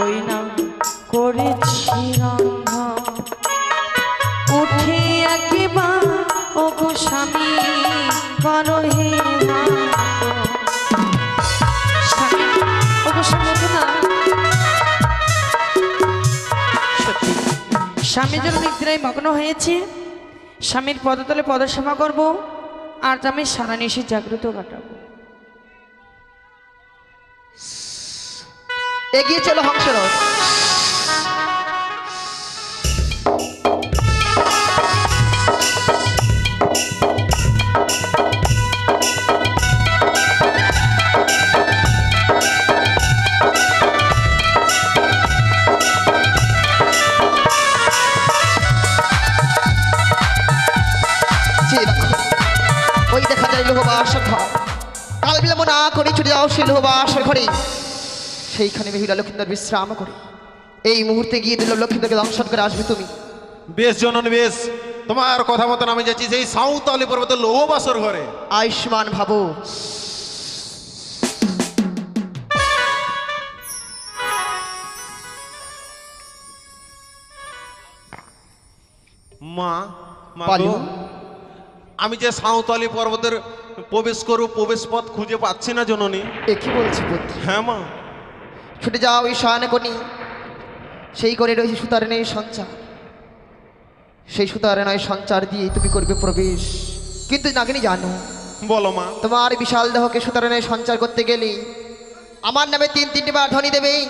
ওই না করেছি রন্ধন উঠে একবার ও গো স্বামী করো হে নিদ্রায় মগ্ন হয়েছে, স্বামীর পদতলে পদসেবা করব, আর আমি সারা নিশি জাগ্রত কাটাবো। এগিয়ে চলো দেখো, ওই দেখা যায় কাল বিলম্ব না করে ছুটে যাও সেই সেইখানে মহিলা লক্ষ্মীন্দর বিশ্রাম করে। এই মুহূর্তে গিয়ে দিল লক্ষ্মীন্দরকে দংশন করে আসবে তুমি। বেশ জননী বেশ। তোমার কথা মতন আমি যাচ্ছি সেই সাঁওতালি পর্বতের লোহবাসর ঘরে। আয়ুষ্মান ভাবো। মা। আমি যে সাঁওতালি পর্বতের প্রবেশ করব প্রবেশ পথ খুঁজে পাচ্ছি না জননী। এ কি বলছি হ্যাঁ মা। ছুটে যাও ওই শয়নে কোনি। সেই করে রয়েছে সুতার নেই সঞ্চার। সেই সুতার নয় সঞ্চার দিয়ে তুমি করবে প্রবেশ। কিন্তু নাগিনী জানো বলো মা। তোমার বিশাল দেহকে সুতার নয় সঞ্চার করতে গেলে আমার নামে তিন তিনটি বার ধ্বনি দেবে।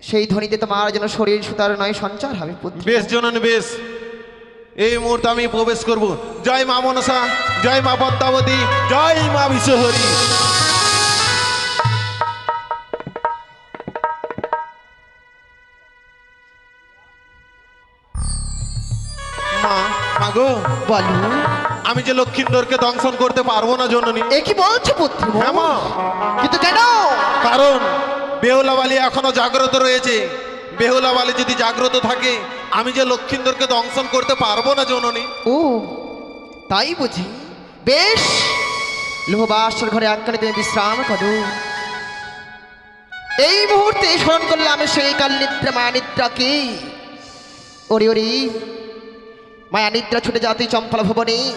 সেই ধ্বনিতে তোমার যেন শরীর সুতার নয় সঞ্চার হবে বেশ জনন বেশ। এই মুহূর্তে আমি প্রবেশ করব। জয় মা মনসা জয় মা পদ্মাবতী জয় মা বিশ্বহরি। বলো। আমি যে লক্ষিন্দরকে দংশন করতে পারব না জননী। এ কি বলছো পুত্র হ্যাঁ মা। কিন্তু কেন? কারণ বেহুলাবালি এখনও জাগ্রত রয়েছে। বেহুলাবালি যদি জাগ্রত থাকে আমি যে লক্ষিন্দরকে দংশন করতে পারব না জননী। ও তাই বুঝি। বেশ। লোহবাসর ঘরে একখানে তুমি বিশ্রাম করো। এই মুহূর্তে স্মরণ করলে আমি সেই কাল নিদ্রা মায়া নিদ্রাকে ওরে ওরে। মায়া নিদ্রা ছুটে যা তুই চম্পলা ভবনে।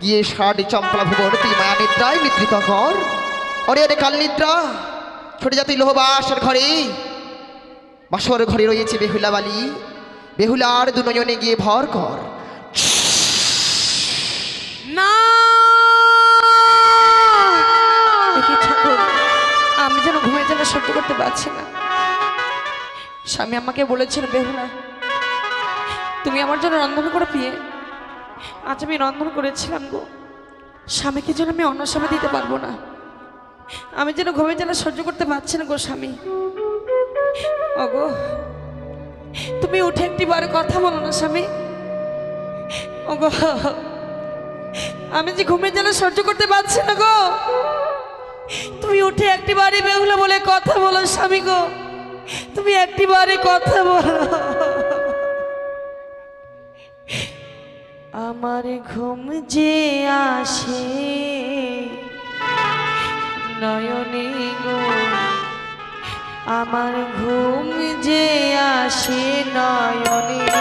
গিয়ে সারি চম্পলা ভবন তুই মায়া নিদ্রায় নিদ্রিত কর ওরে ওরে কাল নিদ্রা, ছুটে যা তুই লোহবাসর ঘরে। বাসর ঘরে রয়েছে বেহুলা বালি বেহুলার দুনয়নে গিয়ে ভর কর। না! আমি যেন ঘুমের যেন সহ্য করতে পারছি না। স্বামী আমাকে বলেছিল বেহুলা তুমি আমার জন্য রন্ধন করে পিয়ে আজ আমি রন্ধন করেছিলাম গো। স্বামীকে যেন আমি অন্য সময় দিতে পারব না। আমি যেন ঘুমের যেন সহ্য করতে পারছি না গো স্বামী। ওগো, তুমি উঠে একটি বার কথা বলো না স্বামী। ওগো, আমি যে ঘুমের যেন সহ্য করতে পারছি না গো। তুমি উঠে একটি বারে বেহুলা বলে কথা বলো স্বামী গো। তুমি একটি বারে কথা বলো। আমার ঘুম যে আসে নয়নে গো আমার ঘুম যে আসে নয়নে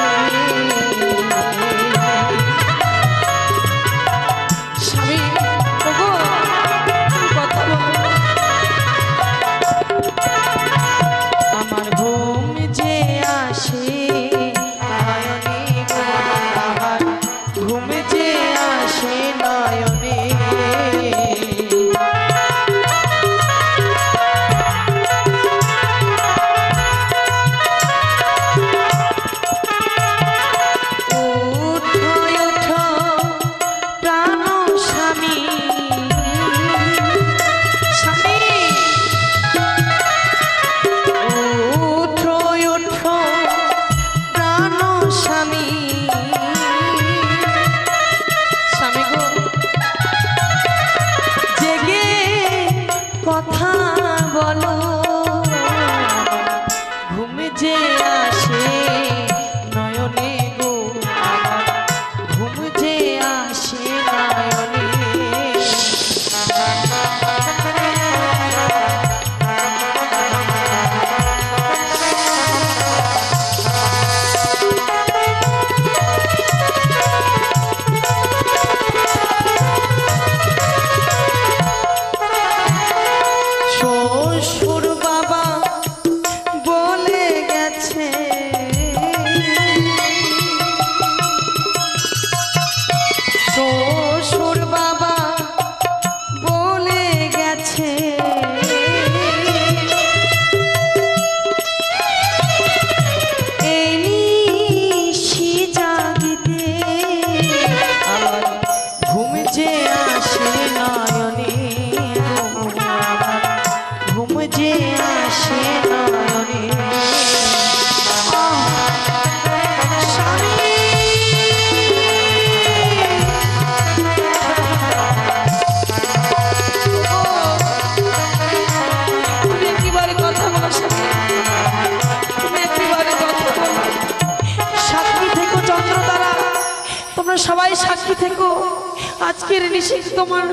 আজকের নিষেধ তোমার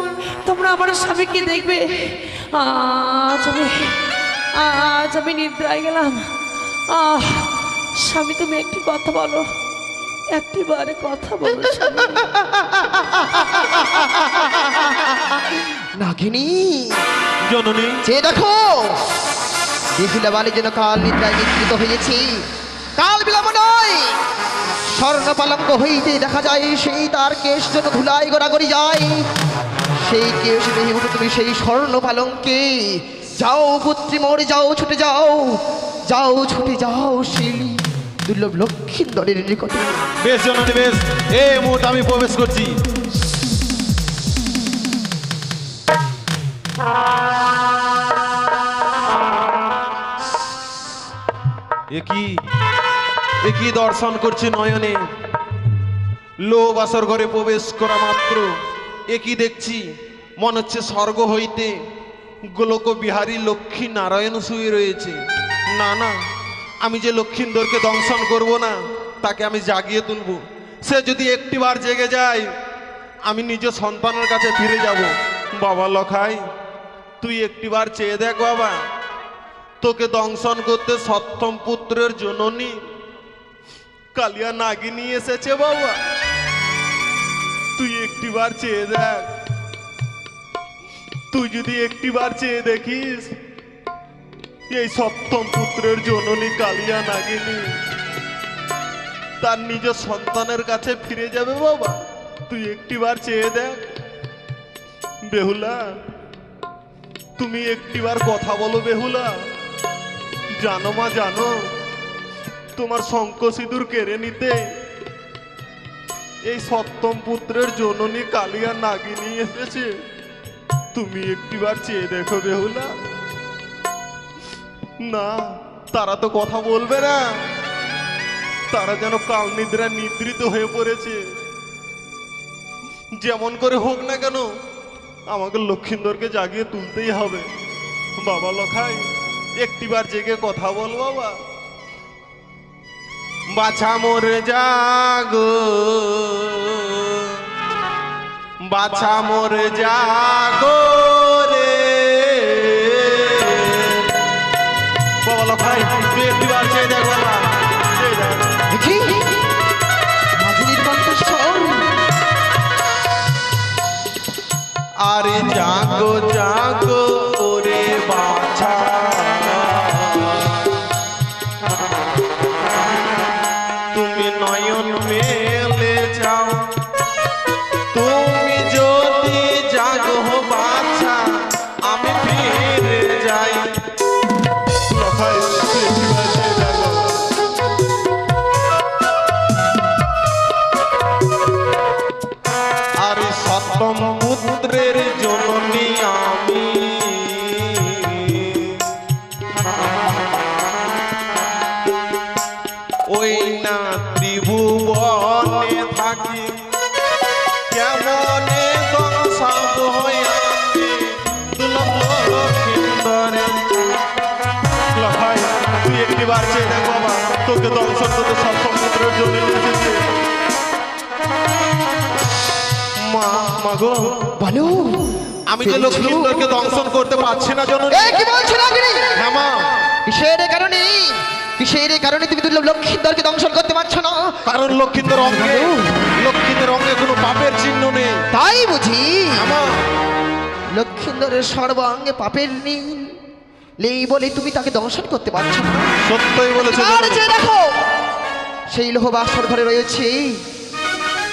তোমরা আমার স্বামীকে দেখবে। আজ আমি আজ আমি নিদ্রায় গেলাম। আহ স্বামী তুমি একটি কথা বলো। একটি বারে কথা বলো। নাগিনী জননী। যে দেখো দেখিলা বালি যেন কাল নিদ্রায় নিদ্রিত হয়েছি বিলম্ব নয়। স্বর্ণ পালঙ্ক হইতে দেখা যায়, সেই তার কেশ যেন ধুলাই গড়াগড়ি যায়, সেই কেশ দেহে উঠে তুমি সেই স্বর্ণ পালঙ্কে যাও পুত্রী মরে, যাও ছুটে যাও যাও ছুটে যাও সেই দুর্লভ লক্ষ্মীন্দরের নিকটে। বেশ জননী, বেশ। এ মুহূর্তে আমি প্রবেশ করছি। কি? এ কি দর্শন করছি নয়নে। লোভ আসর ঘরে প্রবেশ করা মাত্র। এ কি দেখছি, মনে হচ্ছে স্বর্গ হইতে গোলক বিহারী লক্ষ্মী নারায়ণ শুয়ে রয়েছে। না না, আমি যে লক্ষ্মীন্দরকে দংশন করব না, তাকে আমি জাগিয়ে তুলব। সে যদি একটিবার জেগে যায়, আমি নিজ সন্তানের কাছে ফিরে যাব। বাবা লখাই, তুই একটিবার চেয়ে দেখ বাবা, তোকে দংশন করতে সপ্তম পুত্রের জননী কালিয়া নাগিনী এসেছে বাবা। তুই একটিবার চেয়ে দেখ। তুই যদি একটিবার চেয়ে দেখিস, এই সপ্তম পুত্রের জননী কালিয়া নাগিনী তার নিজ সন্তানের কাছে ফিরে যাবে বাবা। তুই একটিবার চেয়ে দেখ। বেহুলা, তুমি একটিবার কথা বলো বেহুলা। জানো মা, জানো। তোমার শঙ্খ সিঁদুর কেড়ে নিতে। এই সপ্তম পুত্রের জননী কালিয়া নাগিনী এসেছে। তুমি একটিবার চেয়ে দেখো বেহুলা। না, তারা তো কথা বলবে না। তারা যেন কাল নিদ্রা নিদ্রিত হয়ে পড়েছে। যেমন করে হোক না কেন, আমাকে লক্ষিন্দরকে জাগিয়ে তুলতেই হবে। বাবা লখাই, একটিবার জেগে কথা বল বাবা। বাছা মোরে জাগো। বাছা মোরে জাগো রে। বাবা লখাই তুই একটিবার চেয়ে দেখ আরে জাগো জাগো ওরে বাছা। ত্রিভুবনে থাকি। কেমনে হয়ে আমি তুই একটিবার চেয়ে দেখ বাবা তোকে দংশন করতে সপ্তম পুত্রের জন্য এসেছে। মা মাগো বলো আমি যে লক্ষ্মীন্দরকে দংশন করতে পারছি না কি বলছো নাগিনী হ্যাঁ মা। কিসের কারণে? কিসের এই কারণে তুমি লক্ষ্মীন্দরকে দংশন করতে পারছ না। কারণ লক্ষ্মীন্দর অঙ্গে লক্ষ্মীদের অঙ্গে কোনো পাপের চিহ্ন নেই। তাই বুঝি? লক্ষ্মীন্দরের সর্বাঙ্গে পাপের নেই বলে তুমি তাকে দংশন করতে পারছ না। সত্যই বলেছে যে দেখো সেই লোহ বাসর ঘরে রয়েছে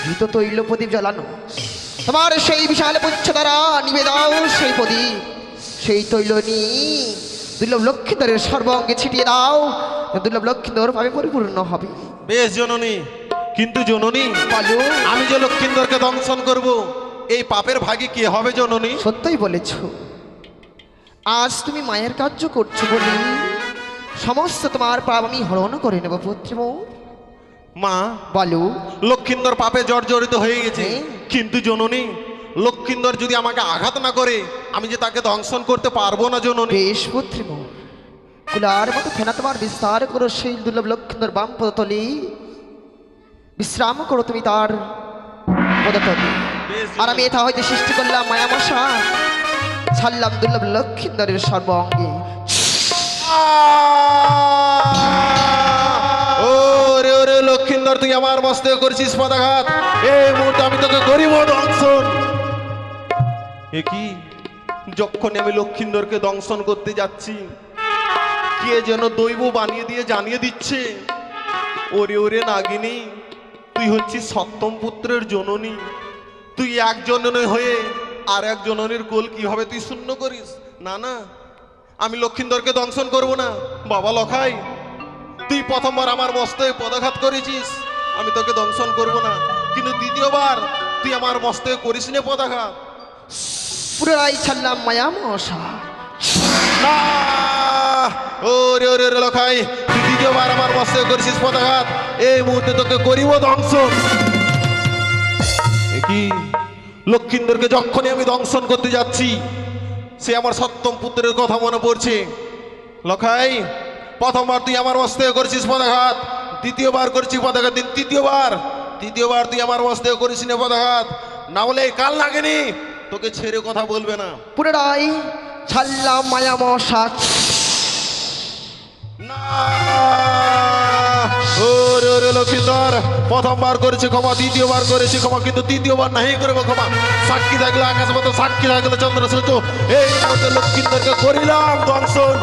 ঘৃত তৈল প্রদীপ জ্বালানো। তোমার সেই বিশাল পুচ্ছ দ্বারা নিবে দাও সেই প্রদীপ। সেই তৈল নি দুর্লভ লক্ষ্মীন্দরের সর্বাঙ্গে ছিটিয়ে দাও। দুর্লভ লক্ষ্মীন্দর ভাবে পরিপূর্ণ হবে। বেশ জননী কিন্তু জননী বলো আমি যে লক্ষ্মীন্দরকে দংশন করব এই পাপের ভাগে কি হবে জননী? সত্যই বলেছ। আজ তুমি মায়ের কার্য করছ বলে। সমস্ত তোমার পাপ আমি হরণ করে নেব পুত্র মা বলো। লক্ষ্মীন্দর পাপে জর্জরিত হয়ে গেছে। হ্যাঁ। কিন্তু জননী লক্ষ্মীন্দর যদি আমাকে আঘাত না করে আমি যে তাকে দংশন করতে পারব না জননী। বেশ পুত্র কুলার মতো ফেনা তোমার বিস্তার করো, সেই দুর্লভ লক্ষ্মীন্দর বাম পদতলে। বিশ্রাম করো তুমি তার পদতলে। আর আমি এটা হয়তো সৃষ্টি করলাম মায়ামশা। ছাড়লাম দুর্লভ লক্ষ্মীন্দরের সর্ব অঙ্গে ওরে লক্ষিন্দর, তুই আমার মস্তে করছিস পদাঘাত। এই মুহূর্তে আমি তোকে গরিব দংশন। এ কি? যখন আমি লক্ষিন্দরকে দংশন করতে যাচ্ছি। কে যেন দৈব বানিয়ে দিয়ে জানিয়ে দিচ্ছে ওরে ওরে নাগিনী তুই হচ্ছিস সপ্তম পুত্রের জননী। তুই এক জননী হয়ে আর এক জননীর কোল কীভাবে তুই শূন্য করিস? না না আমি লক্ষিন্দরকে দংশন করব না। বাবা লখাই তুই প্রথমবার আমার মস্তে পদাঘাত করেছিস আমি তোকে দংশন করব না। কিন্তু দ্বিতীয়বার তুই আমার মস্তে করিস নে পদাঘাত। পুনরায় ছাড়লাম মায়ামশা না ওরে ওরে ওরে লখাই তুই দ্বিতীয়বার আমার মস্তে করেছিস পদাঘাত এই মুহূর্তে তোকে করিব এ কি? লক্ষিন্দরকে যখনই আমি দংশন করতে যাচ্ছি। সে আমার সপ্তম পুত্রের কথা মনে পড়ছে। লখাই প্রথমবার তুই আমার মস্তে করেছিস পদাঘাত দ্বিতীয়বার করছিস পদাঘাত তৃতীয়বার। তৃতীয়বার তুই আমার মস্তে করিস না পদাঘাত না বলে কাল লাগেনি তোকে ছেড়ে কথা বলবে না। মায়ামশা না ওরে ওরে লক্ষিন্দর প্রথমবার করেছে ক্ষমা, দ্বিতীয়বার করেছে ক্ষমা, কিন্তু তৃতীয়বার নাহি করব ক্ষমা। সাক্ষী থাকলে আকাশ মতো সাক্ষী থাকলে চন্দ্র সূর্য। এই লক্ষিন্দরকে করিলাম দংশন।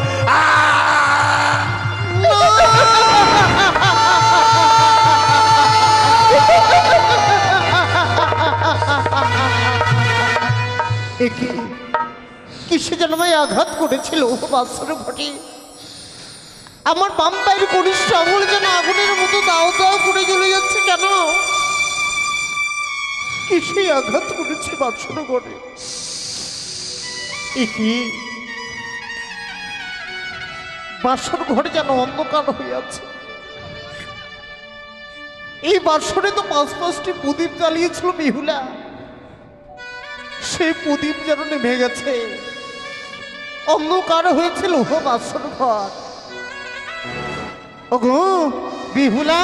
কিসে যেন আঘাত করেছিল বাসর ঘটে আমার বাম পায়ের কনিষ্ঠ আঙুল যেন আগুনের মতো দাও দাও করে জ্বলে যাচ্ছে কেন? কিসে আঘাত করেছে ঘটে একে বাসর ঘরে যেন অন্ধকার হয়ে আছে। এই বাসরে তো পাঁচ পাঁচটি প্রদীপ জ্বালিয়েছিল বিহুলা সেই প্রদীপ যেন নেমে গেছে। অন্ধকার হয়েছিল ও বাসর ঘর ওগো বিহুলা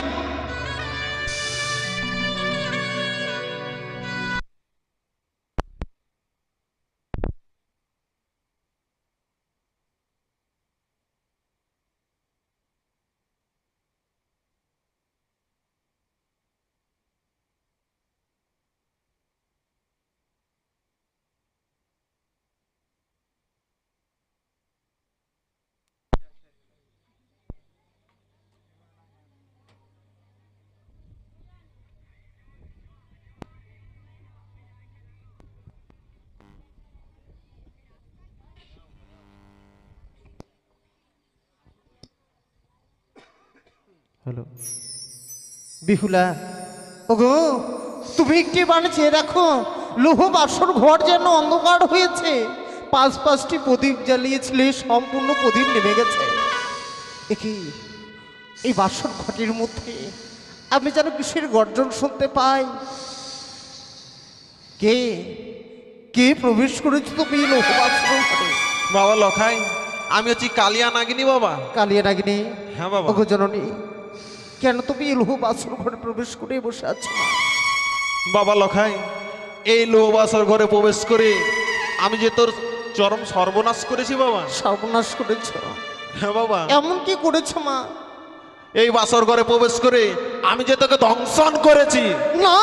হ্যালো বিহুলা ওগো তুমি একটি বানে চেয়ে রাখো লোহ বাসর ঘর যেন অন্ধকার হয়েছে। পাঁচ পাঁচটি প্রদীপ জ্বালিয়েছিলে সম্পূর্ণ প্রদীপ নেমে গেছে। একই এই বাসর ঘটের মধ্যে আমি যেন কিসের গর্জন শুনতে পাই? কে কে প্রবেশ করেছে তুমি লোহ বাসর ঘরে? বাবা লখাই আমি হচ্ছি কালিয়া নাগিনী বাবা। কালিয়া নাগিনী? হ্যাঁ বাবা। ওগো জননী কেন তুমি লোহ বাসর ঘরে প্রবেশ করে বসে আছো? বাবা লখাই এই লোবাসর ঘরে প্রবেশ করে আমি যে তোর চরম সর্বনাশ করেছি বাবা। সর্বনাশ করেছ? হ্যাঁ বাবা। এমন কি করেছ মা? এই বাসর ঘরে প্রবেশ করে আমি যে তোকে ধ্বংসন করেছি। না!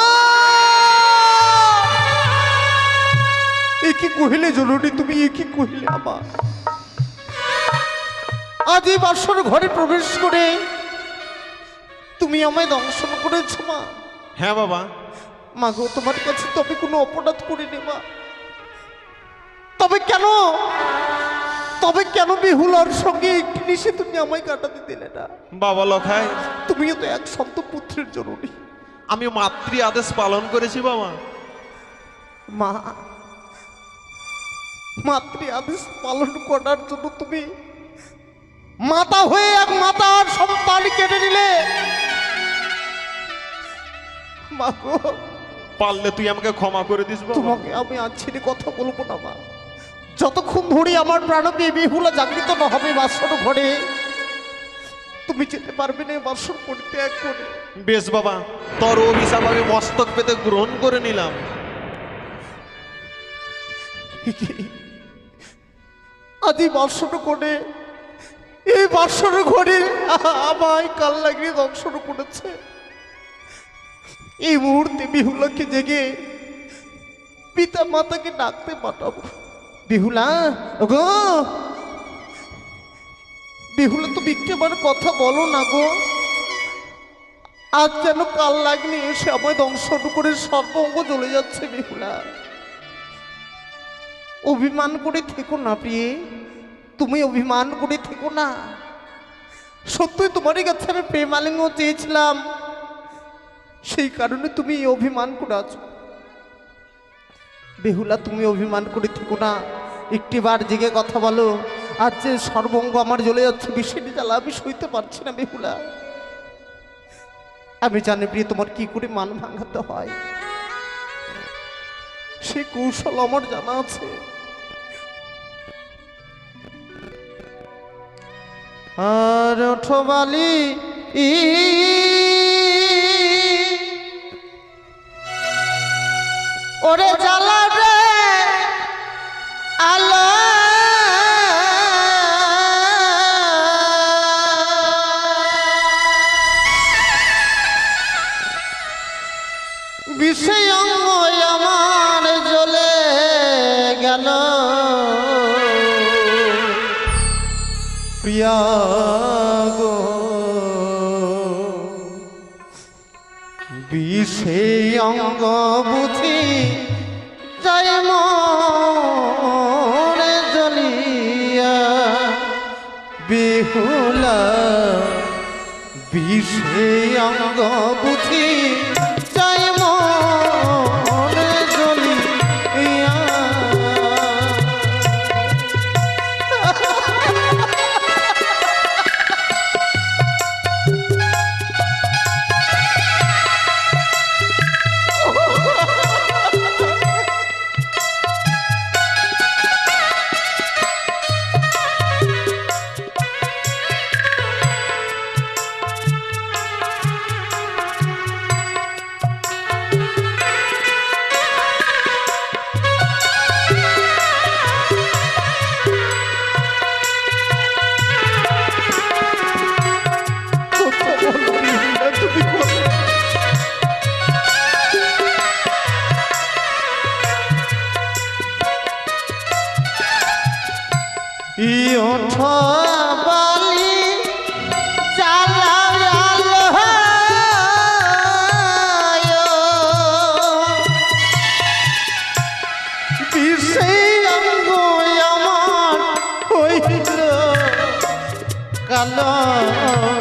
এ কি কহিলে জননী তুমি এ কি কহিলে আমার আজ এই বাসর ঘরে প্রবেশ করে তুমি আমায় দংশন করেছ মা। হ্যাঁ বাবা। মা গো তোমার কাছে তবে কোনো অপরাধ করিনি মা। তবে কেন? তবে কেন বেহুলার সঙ্গে একটি নিশে তুমি আমায় কাটাতে দিলে না? বাবা লখাই। তুমিও তো এক সন্ত পুত্রের জননী। আমি মাতৃ আদেশ পালন করেছি বাবা। মা মাতৃ আদেশ পালন করার জন্য তুমি মাতা হয়ে এক মাতার সন্তান কেটে নিলে। মা গো পারলে তুই আমাকে ক্ষমা করে দিস তোমাকে আমি আজ ছেড়ে কথা বলব না মা। যতক্ষণ ধরে আমার প্রাণ বেহুলা জাগৃত না হবে বাসর ঘরে তুমি যেতে পারবে না বাসর পরিত্যাগ করে বেশ বাবা তোর অভিশাপ আমি মস্তক পেতে গ্রহণ করে নিলাম। আজ এই বাসর করে এই বাসর ঘরে আমায় কাল লাগিয়ে দংশন করেছে। এই মুহূর্তে বিহুলাকে জেগে পিতা মাতাকে ডাকতে পাঠাবো। বিহুলা গো বিহুলা তো বিক্রেবার কথা বলো না গো। আজ যেন কাল লাগনি এসে আমায় দংশন করে সর্বঙ্গ চলে যাচ্ছে বিহুলা। অভিমান করে থেকো না প্রিয়ে। তুমি অভিমান করে থেকো না। সত্যই তোমারই কাছে আমি প্রেমালিঙ্গ চেয়েছিলাম। সেই কারণে তুমি অভিমান করে আছো। বেহুলা, তুমি অভিমান করে থেকো না। একটি বার জেগে কথা বলো। আর যে সর্বঙ্গ আমার জ্বলে যাচ্ছে বিষয়টি জ্বালা, আমি সইতে পারছি না বেহুলা। আমি জানি প্রিয়, তোমার কি করে মান ভাঙাতে হয়। সেই কৌশল আমার জানা আছে। আর ওঠবালি ই গো। বিষে অঙ্গ বুঝি জয় মনে জ্বলিয়া বিহুলা। বিষে অঙ্গ বুঝি কালো